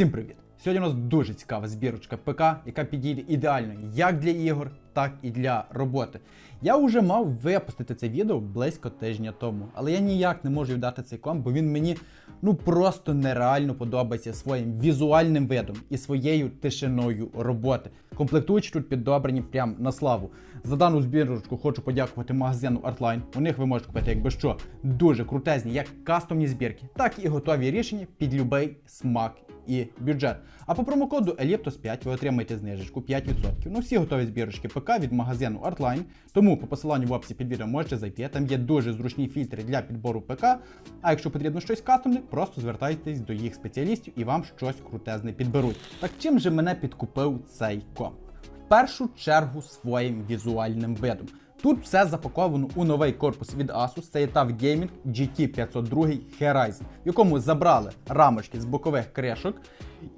Всім привіт! Сьогодні у нас дуже цікава збірочка ПК, яка підійде ідеально як для ігор, так і для роботи. Я вже мав випустити це відео близько тижня тому, але я ніяк не можу віддати цей комп, бо він мені ну просто нереально подобається своїм візуальним видом і своєю тишиною роботи. Комплектуючі тут підобрані прям на славу. За дану збірочку хочу подякувати магазину Artline. У них ви можете купити, якби що, дуже крутезні, як кастомні збірки, так і готові рішення під любий смак і бюджет. А по промокоду Elliptos 5 ви отримаєте знижечку 5%. Ну всі готові збірочки ПК від магазину Artline. Тому по посиланню в описі під відео можете зайти. Там є дуже зручні фільтри для підбору ПК. А якщо потрібно щось кастомне, просто звертайтесь до їх спеціалістів і вам щось крутезне підберуть. Так чим же мене підкупив цей комп? В першу чергу своїм візуальним видом. Тут все запаковано у новий корпус від Asus, це є Gaming GT502 Horizon, в якому забрали рамочки з бокових кришок,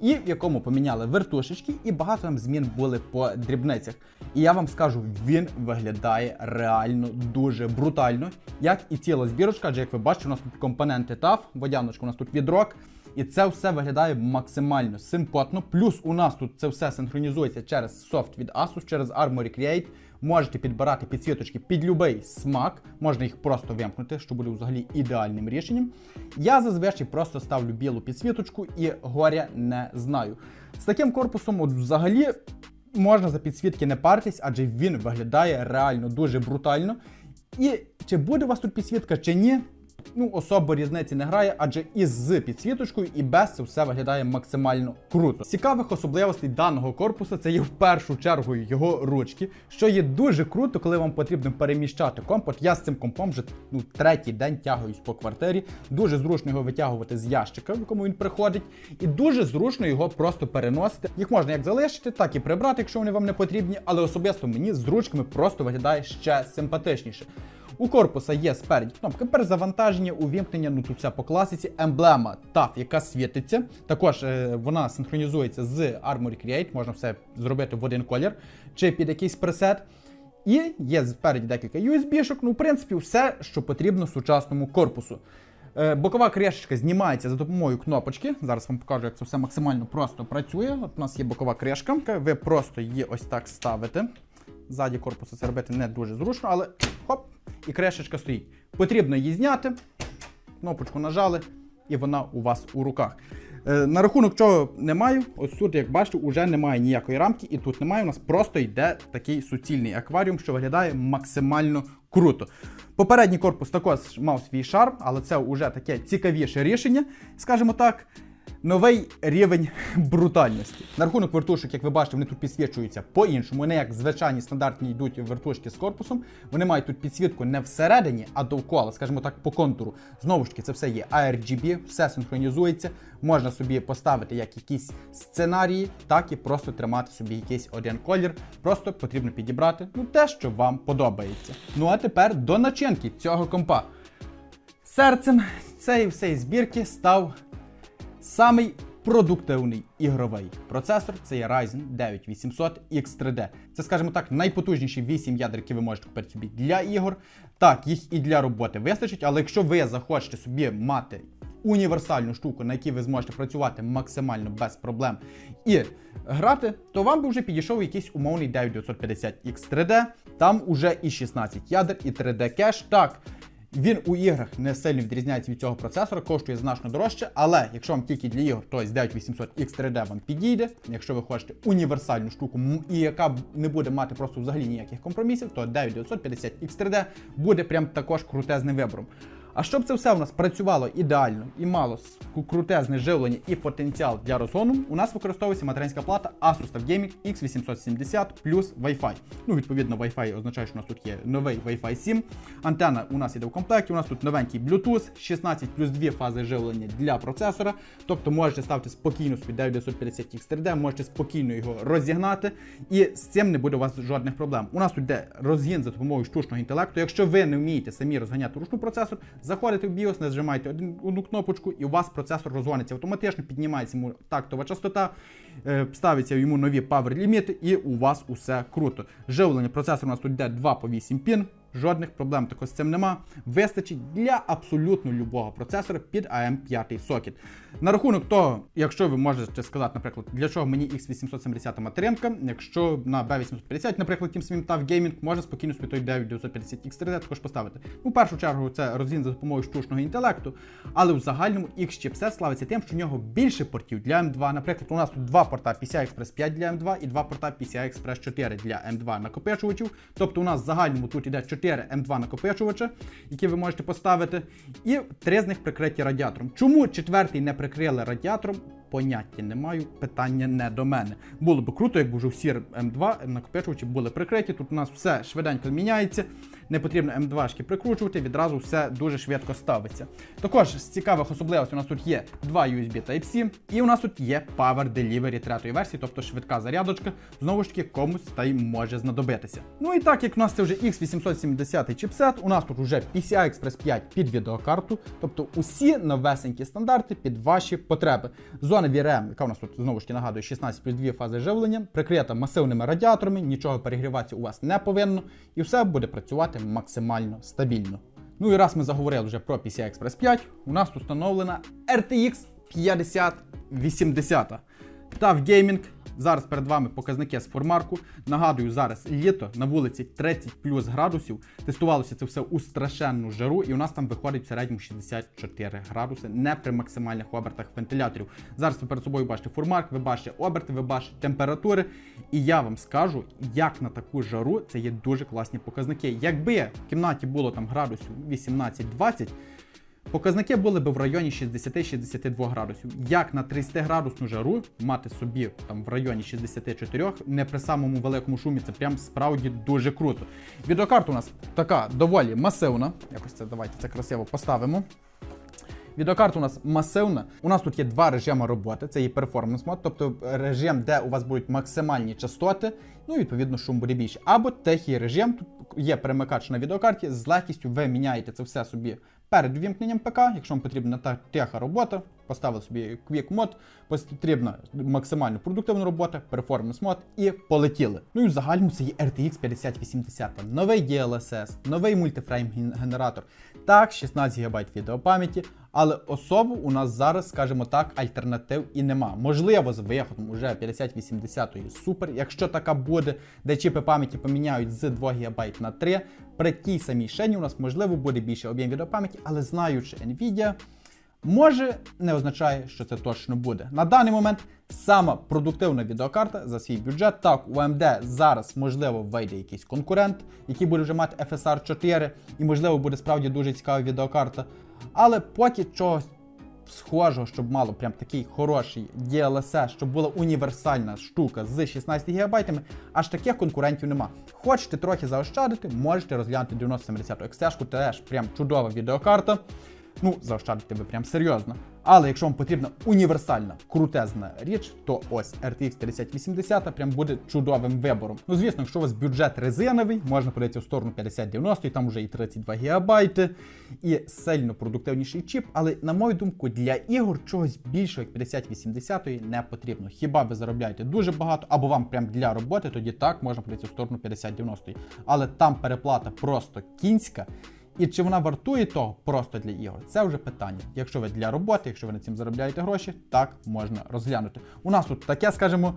і в якому поміняли вертушечки, і багато там змін були по дрібницях. І я вам скажу, він виглядає реально дуже брутально, як і ціла збірочка, адже як ви бачите, у нас тут компоненти TUF, водяночка у нас тут відрок. І це все виглядає максимально симпотно. Плюс у нас тут це все синхронізується через софт від Asus, через Armory Create. Можете підбирати підсвіточки під будь-який смак, можна їх просто вимкнути, що буде взагалі ідеальним рішенням. Я зазвичай просто ставлю білу підсвіточку і горя не знаю. З таким корпусом, от взагалі, можна за підсвітки не паритись, адже він виглядає реально дуже брутально. І чи буде у вас тут підсвітка, чи ні, ну особо різниці не грає, адже і з підсвіточкою, і без це все виглядає максимально круто. Цікавих особливостей даного корпусу це є в першу чергу його ручки, що є дуже круто, коли вам потрібно переміщати комп. От Я з цим компом вже ну, третій день тягуюсь по квартирі. Дуже зручно його витягувати з ящика, в якому він приходить, і дуже зручно його просто переносити. Їх можна як залишити, так і прибрати, якщо вони вам не потрібні, але особисто мені з ручками просто виглядає ще симпатичніше. У корпуса є спереді кнопка перезавантаження, увімкнення, ну тут все по класиці, емблема TAF, яка світиться. Також е, вона синхронізується з Armory Create, можна все зробити в один колір чи під якийсь пресет. І є спереді декілька USB-шок, ну, в принципі, все, що потрібно сучасному корпусу. Е, Бокова кришечка знімається за допомогою кнопочки. Зараз вам покажу, як це все максимально просто працює. От у нас є бокова кришка. Ви просто її ось так ставите. Ззаді корпусу це робити не дуже зручно, але хоп, і кришечка стоїть. Потрібно її зняти, кнопочку нажали, і вона у вас у руках. Е, на рахунок чого не маю, ось тут, як бачите, вже немає ніякої рамки, і тут немає. У нас просто йде такий суцільний акваріум, що виглядає максимально круто. Попередній корпус також мав свій шарм, але це вже таке цікавіше рішення, скажімо так. Новий рівень брутальності. На рахунок вертушок, як ви бачите, вони тут підсвічуються по-іншому. Вони як звичайні стандартні йдуть вертушки з корпусом. Вони мають тут підсвітку не всередині, а довкола, скажімо так, по контуру. Знову ж таки, це все є ARGB, все синхронізується. Можна собі поставити як якісь сценарії, так і просто тримати собі якийсь один колір. Просто потрібно підібрати ну, те, що вам подобається. Ну а тепер до начинки цього компа. Серцем цієї всієї збірки став Самий продуктивний ігровий процесор це є Ryzen 9 800 X3D. Це, скажімо так, найпотужніші 8 ядер, які ви можете купити собі для ігор. Так, їх і для роботи вистачить, але якщо ви захочете собі мати універсальну штуку, на якій ви зможете працювати максимально без проблем і грати, то вам би вже підійшов якийсь умовний 9950 X3D. Там уже і 16 ядер, і 3D кеш. Так. Він у іграх не сильно відрізняється від цього процесора, коштує значно дорожче, але якщо вам тільки для ігор, то 9800 X3D вам підійде. Якщо ви хочете універсальну штуку, і яка не буде мати просто взагалі ніяких компромісів, то 9950 X3D буде прям також крутезним вибором. А щоб це все у нас працювало ідеально і мало крутезне живлення і потенціал для розгону, у нас використовується материнська плата Asus TUF Gaming X870 плюс Wi-Fi. Ну, відповідно, Wi-Fi означає, що у нас тут є новий Wi-Fi 7. Антенна у нас іде в комплекті, у нас тут новенький Bluetooth, 16 плюс 2 фази живлення для процесора. Тобто можете ставити спокійно собі 9950 X3D, можете спокійно його розігнати, і з цим не буде у вас жодних проблем. У нас тут йде розгін за допомогою штучного інтелекту. Якщо ви не вмієте самі розганяти ручну процесор, заходите в BIOS, не один, одну кнопочку, і у вас процесор розгониться автоматично, піднімається йому тактова частота, е, ставиться йому нові power ліміти, і у вас усе круто. Живлення процесора у нас тут йде 2 по 8 пін. Жодних проблем також з цим нема. Вистачить для абсолютно любого процесора під AM5 сокет. На рахунок того, якщо ви можете сказати, наприклад, для чого мені X870 материнка, якщо на B850, наприклад, тим самим TAF Gaming, можна спокійно собі той 9950 X3D також поставити. В першу чергу, це розгін за допомогою штучного інтелекту, але в загальному X чіпсет славиться тим, що в нього більше портів для M2. Наприклад, у нас тут два порта PCI Express 5 для M2 і два порта PCI Express 4 для M2 накопичувачів. Тобто у нас в загальному тут іде 4 M2 накопичувача, які ви можете поставити, і три з них прикриті радіатором. Чому четвертий не прикрили радіатором? Поняття не маю, питання не до мене. Було б круто, якби вже всі М2 накопичувачі були прикриті. Тут у нас все швиденько міняється. Не потрібно М2 прикручувати, відразу все дуже швидко ставиться. Також з цікавих особливостей у нас тут є два USB Type-C, і у нас тут є Power Delivery третьої версії, тобто швидка зарядочка. Знову ж таки, комусь та й може знадобитися. Ну і так як у нас це вже X870 чіпсет, у нас тут вже PCI Express 5 під відеокарту, тобто усі новесенькі стандарти під ваші потреби. Зона VRM, яка у нас тут знову ж таки нагадує 16 плюс 2 фази живлення, прикрита масивними радіаторами, нічого перегріватися у вас не повинно, і все буде працювати максимально стабільно. Ну і раз ми заговорили вже про PCI Express 5, у нас тут встановлена RTX 5080. Та в геймінг. Зараз перед вами показники з формарку. Нагадую, зараз літо на вулиці 30 плюс градусів. Тестувалося це все у страшенну жару, і у нас там виходить в середньому 64 градуси, не при максимальних обертах вентиляторів. Зараз ви перед собою бачите формарк, ви бачите оберти, ви бачите температури. І я вам скажу, як на таку жару це є дуже класні показники. Якби в кімнаті було там градусів 18-20. Показники були б в районі 60-62 градусів. Як на 30 градусну жару мати собі там в районі 64, не при самому великому шумі, це прям справді дуже круто. Відеокарта у нас така доволі масивна. Якось це давайте це красиво поставимо. Відеокарта у нас масивна. У нас тут є два режими роботи. Це є перформанс мод, тобто режим, де у вас будуть максимальні частоти, ну і відповідно більше. Або тихий режим. Тут є перемикач на відеокарті. З легкістю ви міняєте це все собі перед ввімкненням ПК, якщо вам потрібна та тиха робота, поставили собі Quick мод, потрібна максимально продуктивна робота, перформанс мод і полетіли. Ну і в загальному це є RTX 5080, новий DLSS, новий мультифрейм генератор. Так, 16 ГБ відеопам'яті, але особо у нас зараз, скажімо так, альтернатив і нема. Можливо, з виходом уже 5080 супер, якщо така буде, де чіпи пам'яті поміняють з 2 ГБ на 3. При тій самій шені у нас можливо буде більше об'єм відеопам'яті, але знаючи Nvidia, може не означає, що це точно буде. На даний момент сама продуктивна відеокарта за свій бюджет. Так, у AMD зараз можливо вийде якийсь конкурент, який буде вже мати FSR 4, і можливо буде справді дуже цікава відеокарта. Але поки чогось схожого, щоб мало прям такий хороший DLSS, щоб була універсальна штука з 16 ГБ, аж таких конкурентів нема. Хочете трохи заощадити, можете розглянути 9070 XT, теж прям чудова відеокарта. Ну, заощадити ви прям серйозно. Але якщо вам потрібна універсальна крутезна річ, то ось RTX 5080 прям буде чудовим вибором. Ну, звісно, якщо у вас бюджет резиновий, можна подивитися в сторону 5090, і там вже і 32 ГБ, і сильно продуктивніший чіп. Але, на мою думку, для ігор чогось більшого, як 5080 не потрібно. Хіба ви заробляєте дуже багато, або вам прям для роботи, тоді так можна подивитися в сторону 5090. Але там переплата просто кінська. І чи вона вартує того просто для ігор? Це вже питання. Якщо ви для роботи, якщо ви на цим заробляєте гроші, так можна розглянути. У нас тут таке, скажімо,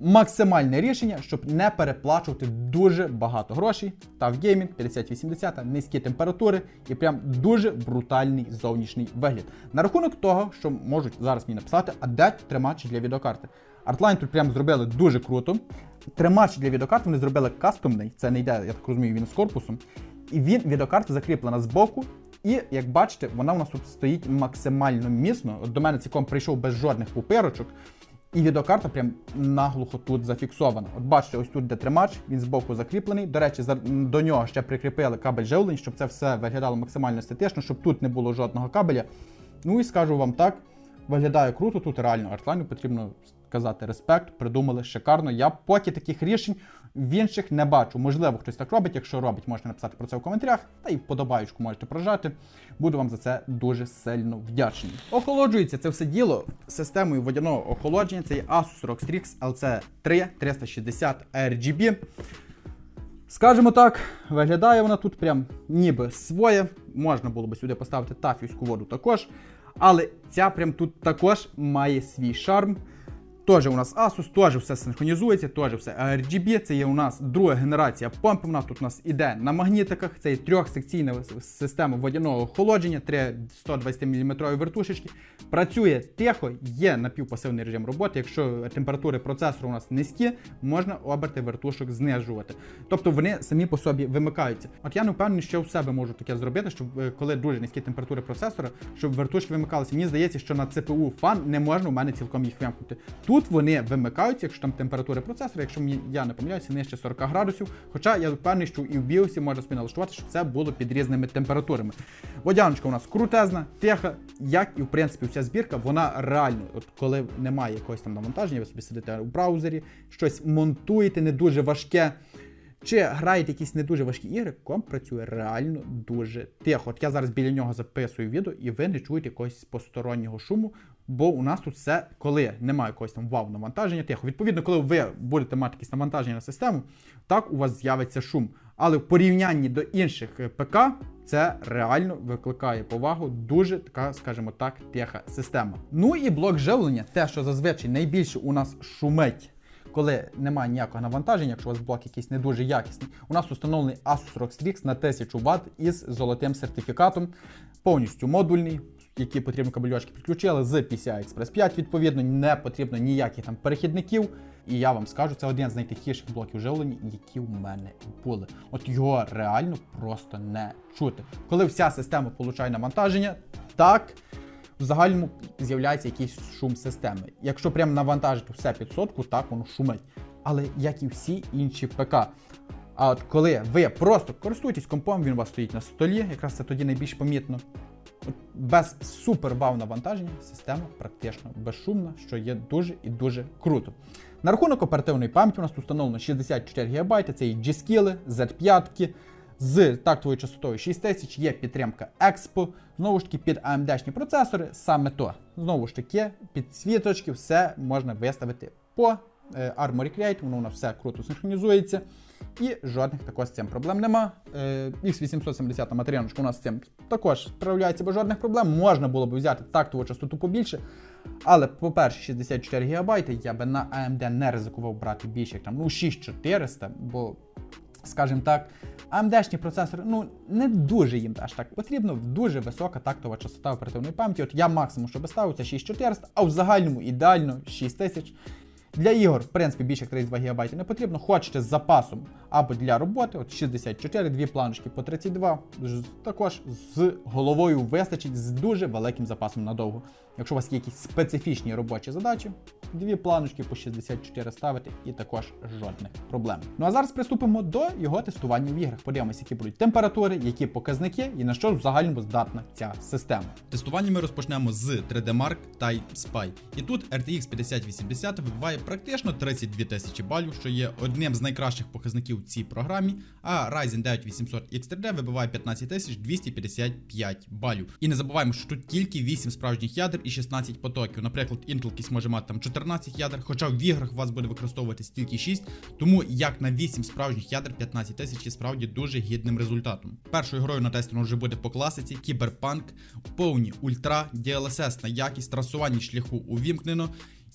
максимальне рішення, щоб не переплачувати дуже багато грошей. Та в геймінг 5080, низькі температури і прям дуже брутальний зовнішній вигляд. На рахунок того, що можуть зараз мені написати, а де тримач для відеокарти. Artline тут прям зробили дуже круто. Тримач для відеокарти вони зробили кастомний, це не йде, я так розумію, він з корпусом. І він відеокарта закріплена збоку. І як бачите, вона у нас тут стоїть максимально міцно. От до мене цей комп прийшов без жодних пупирочок. І відеокарта прям наглухо тут зафіксована. От бачите, ось тут де тримач, він збоку закріплений. До речі, до нього ще прикріпили кабель живлень, щоб це все виглядало максимально естетично, щоб тут не було жодного кабеля. Ну і скажу вам так, виглядає круто, тут реально артлайну потрібно сказати респект, придумали шикарно. Я поки таких рішень в інших не бачу. Можливо, хтось так робить. Якщо робить, можете написати про це в коментарях, та й вподобаючку можете прожати. Буду вам за це дуже сильно вдячний. Охолоджується це все діло системою водяного охолодження. Це Asus ROG Strix LC3 360 RGB. Скажімо так, виглядає вона тут прям ніби своє. Можна було би сюди поставити тафівську воду також. Але ця прям тут також має свій шарм. Теж у нас Asus, теж все синхронізується, теж все RGB. Це є у нас друга генерація помпи. Вона тут у нас іде на магнітиках. Це є трьохсекційна система водяного охолодження, три 120 мм вертушечки. Працює тихо, є напівпасивний режим роботи. Якщо температури процесору у нас низькі, можна оберти вертушок знижувати. Тобто вони самі по собі вимикаються. От я не впевнений, що в себе можу таке зробити, щоб е, коли дуже низькі температури процесора, щоб вертушки вимикалися. Мені здається, що на CPU фан не можна у мене цілком їх вимкнути. Тут вони вимикаються, якщо там температури процесора, якщо я не помиляюся, нижче 40 градусів. Хоча я впевнений, що і в BIOS можна собі налаштувати, щоб це було під різними температурами. Водяночка у нас крутезна, тиха, як і в принципі вся збірка, вона реально, от коли немає якогось там навантаження, ви собі сидите у браузері, щось монтуєте не дуже важке. Чи граєте якісь не дуже важкі ігри, комп працює реально дуже тихо. От я зараз біля нього записую відео, і ви не чуєте якогось постороннього шуму, бо у нас тут все, коли немає якогось там вау навантаження, тихо. Відповідно, коли ви будете мати якісь навантаження на систему, так у вас з'явиться шум. Але в порівнянні до інших е, ПК це реально викликає повагу. Дуже така, скажімо так, тиха система. Ну і блок живлення, те, що зазвичай найбільше у нас шумить коли немає ніякого навантаження, якщо у вас блок якийсь не дуже якісний, у нас установлений Asus ROG Strix на 1000 Вт із золотим сертифікатом, повністю модульний, які потрібно кабельочки підключили з PCI Express 5, відповідно, не потрібно ніяких там перехідників. І я вам скажу, це один з найтихіших блоків живлення, які в мене були. От його реально просто не чути. Коли вся система получає навантаження, так в загальному з'являється якийсь шум системи. Якщо прям навантажити все під сотку, так воно шумить. Але як і всі інші ПК. А от коли ви просто користуєтесь компом, він у вас стоїть на столі, якраз це тоді найбільш помітно. От без супер вау навантаження система практично безшумна, що є дуже і дуже круто. На рахунок оперативної пам'яті у нас тут встановлено 64 ГБ, це і G-Skill, Z5 з тактовою частотою 6000, є підтримка Expo, знову ж таки під AMD-шні процесори, саме то. Знову ж таки, підсвіточки, все можна виставити по е, Create, воно нас все круто синхронізується. І жодних також з цим проблем нема. Е, X870 матеріаночка у нас з цим також справляється без жодних проблем. Можна було б взяти тактову частоту побільше. Але, по-перше, 64 ГБ я би на AMD не ризикував брати більше, як там, ну 6400, бо, скажімо так, AMD-шні процесори ну, не дуже їм аж так потрібно, дуже висока тактова частота оперативної пам'яті. От я максимум, що би ставив, це 6400, а в загальному ідеально 6000. Для ігор, в принципі, більше як 32 ГБ не потрібно. Хочете з запасом або для роботи, от 64, дві планочки по 32, також з головою вистачить з дуже великим запасом надовго. Якщо у вас є якісь специфічні робочі задачі, дві планочки по 64 ставити і також жодних проблем. Ну а зараз приступимо до його тестування в іграх. Подивимося, які будуть температури, які показники і на що в загальному здатна ця система. Тестування ми розпочнемо з 3D Mark Type Spy. І тут RTX 5080 вибиває практично 32 тисячі балів, що є одним з найкращих показників в цій програмі. А Ryzen 9 800 X3D вибиває 15 255 балів. І не забуваємо, що тут тільки 8 справжніх ядер і 16 потоків. Наприклад, Intel може мати там 14 ядер, хоча в іграх у вас буде використовуватись тільки 6. Тому як на 8 справжніх ядер 15 тисяч є справді дуже гідним результатом. Першою грою на тесті вже буде по класиці Кіберпанк, повні ультра, DLSS на якість, трасування шляху увімкнено.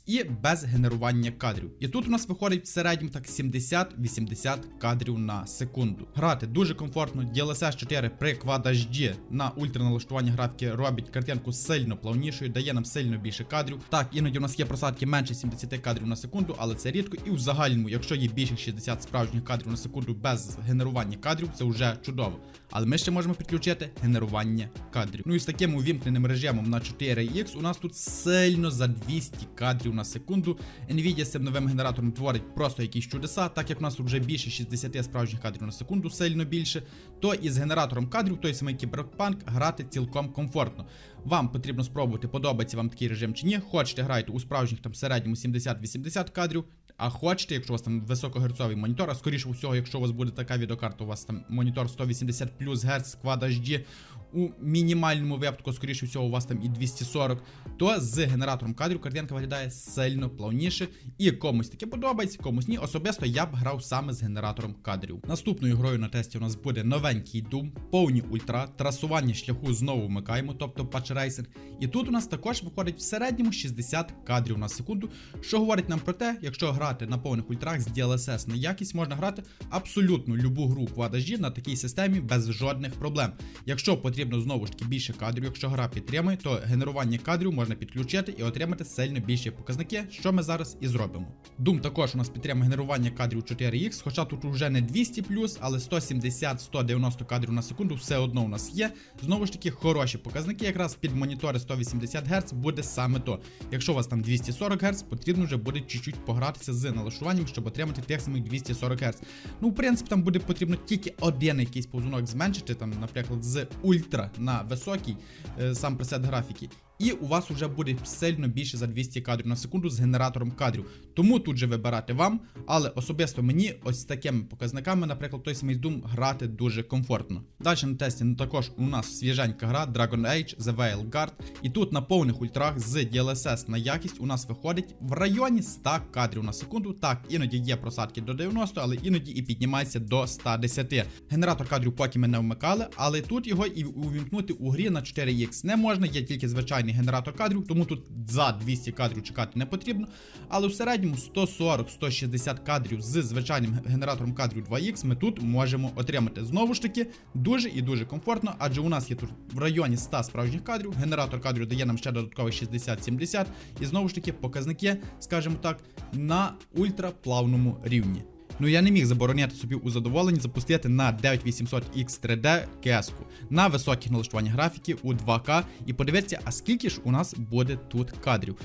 І без генерування кадрів. І тут у нас виходить в середньому так 70-80 кадрів на секунду. Грати дуже комфортно. DLSS 4 при Quad HD на ультраналаштування графіки робить картинку сильно плавнішою, дає нам сильно більше кадрів. Так, іноді у нас є просадки менше 70 кадрів на секунду, але це рідко. І в загальному, якщо є більше 60 справжніх кадрів на секунду без генерування кадрів, це вже чудово. Але ми ще можемо підключити генерування кадрів. Ну і з таким увімкненим режимом на 4X у нас тут сильно за 200 кадрів на секунду. Nvidia з цим новим генератором творить просто якісь чудеса, так як у нас вже більше 60 справжніх кадрів на секунду, сильно більше, то із генератором кадрів, той самий Cyberpunk, грати цілком комфортно. Вам потрібно спробувати, подобається вам такий режим чи ні. Хочете грайте у справжніх там середньому 70-80 кадрів. А хочете, якщо у вас там високогерцовий монітор, а скоріше всього, якщо у вас буде така відеокарта, у вас там монітор 180 плюс Гц Quad HD, у мінімальному випадку, скоріше всього, у вас там і 240, то з генератором кадрів картинка виглядає сильно плавніше. І комусь таке подобається, комусь ні. Особисто я б грав саме з генератором кадрів. Наступною грою на тесті у нас буде новенький Doom, повні ультра, трасування шляху знову вмикаємо, тобто Racer. І тут у нас також виходить в середньому 60 кадрів на секунду, що говорить нам про те, якщо грати на повних ультрах з DLSS на якість, можна грати абсолютно любу гру Quad на такій системі без жодних проблем. Якщо потрібно знову ж таки більше кадрів, якщо гра підтримує, то генерування кадрів можна підключити і отримати сильно більші показники, що ми зараз і зробимо. Doom також у нас підтримує генерування кадрів 4X, хоча тут вже не 200 але 170-190 кадрів на секунду все одно у нас є. Знову ж таки, хороші показники, якраз під монітори 180 Гц буде саме то. Якщо у вас там 240 Гц, потрібно вже буде чуть-чуть погратися з налаштуванням, щоб отримати тих самих 240 Гц. Ну, в принципі, там буде потрібно тільки один якийсь повзунок зменшити, там, наприклад, з ультра на високий е, сам пресет графіки. І у вас вже буде сильно більше за 200 кадрів на секунду з генератором кадрів. Тому тут же вибирати вам, але особисто мені ось з такими показниками, наприклад, той самий Doom грати дуже комфортно. Далі на тесті ну, також у нас свіженька гра Dragon Age The Veil Guard. І тут на повних ультрах з DLSS на якість у нас виходить в районі 100 кадрів на секунду. Так, іноді є просадки до 90, але іноді і піднімається до 110. Генератор кадрів поки ми не вмикали, але тут його і увімкнути у грі на 4X не можна, є тільки звичайний генератор кадрів, тому тут за 200 кадрів чекати не потрібно. Але в середньому 140-160 кадрів з звичайним генератором кадрів 2X ми тут можемо отримати. Знову ж таки, дуже і дуже комфортно, адже у нас є тут в районі 100 справжніх кадрів. Генератор кадрів дає нам ще додаткових 60-70. І знову ж таки, показники, скажімо так, на ультраплавному рівні. Ну я не міг забороняти собі у задоволенні запустити на 9800X3D кеску на високих налаштуваннях графіки у 2К і подивитися, а скільки ж у нас буде тут кадрів.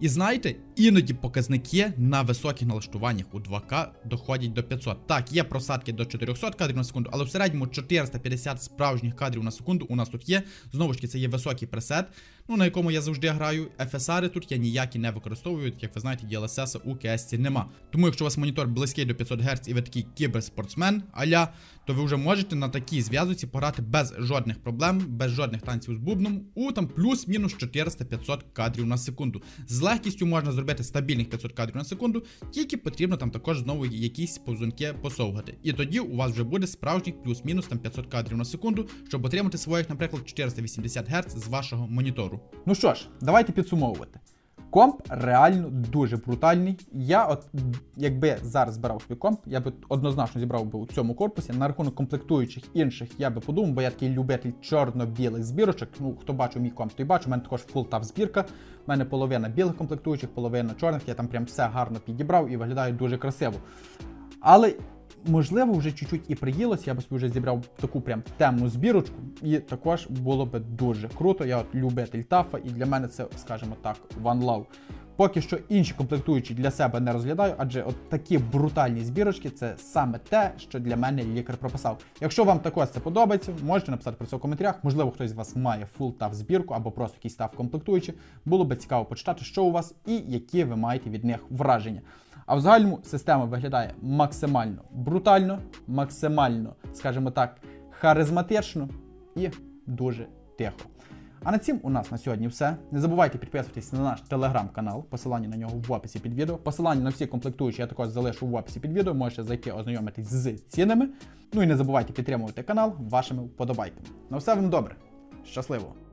І знаєте, іноді показники на високих налаштуваннях у 2К доходять до 500. Так, є просадки до 400 кадрів на секунду, але в середньому 450 справжніх кадрів на секунду у нас тут є. Знову ж таки, це є високий пресет, ну на якому я завжди граю. FSR тут я ніякі не використовую, як ви знаєте, DLSS у CS нема. Тому якщо у вас монітор близький до 500 Гц і ви такий кіберспортсмен, аля, то ви вже можете на такій зв'язці пограти без жодних проблем, без жодних танців з бубном, у там плюс-мінус 400-500 кадрів на секунду. З легкістю можна зробити стабільних 500 кадрів на секунду, тільки потрібно там також знову якісь повзунки посовгати. І тоді у вас вже буде справжніх плюс-мінус там 500 кадрів на секунду, щоб отримати своїх, наприклад, 480 Гц з вашого монітору. Ну що ж, давайте підсумовувати. Комп реально дуже брутальний. Я, от якби зараз збирав свій комп, я би однозначно зібрав би у цьому корпусі. На рахунок комплектуючих інших я би подумав, бо я такий любитель чорно-білих збірочок. Ну, хто бачив мій комп, той бачив, у мене також фултав збірка. У мене половина білих комплектуючих, половина чорних. Я там прям все гарно підібрав і виглядає дуже красиво. Але можливо, вже чуть-чуть і приїлося, я би собі вже зібрав таку прям темну збірочку, і також було би дуже круто. Я от любитель тафа, і для мене це, скажімо так, one love. Поки що інші комплектуючі для себе не розглядаю, адже от такі брутальні збірочки це саме те, що для мене лікар прописав. Якщо вам також це подобається, можете написати про це в коментарях. Можливо, хтось з вас має фул тав збірку або просто якийсь тав комплектуючий. Було би цікаво почитати, що у вас і які ви маєте від них враження. А в загальному система виглядає максимально брутально, максимально, скажімо так, харизматично і дуже тихо. А на цим у нас на сьогодні все. Не забувайте підписуватись на наш телеграм-канал, посилання на нього в описі під відео. Посилання на всі комплектуючі я також залишу в описі під відео. Можете зайти ознайомитись з цінами. Ну і не забувайте підтримувати канал вашими вподобайками. На все вам добре. Щасливо!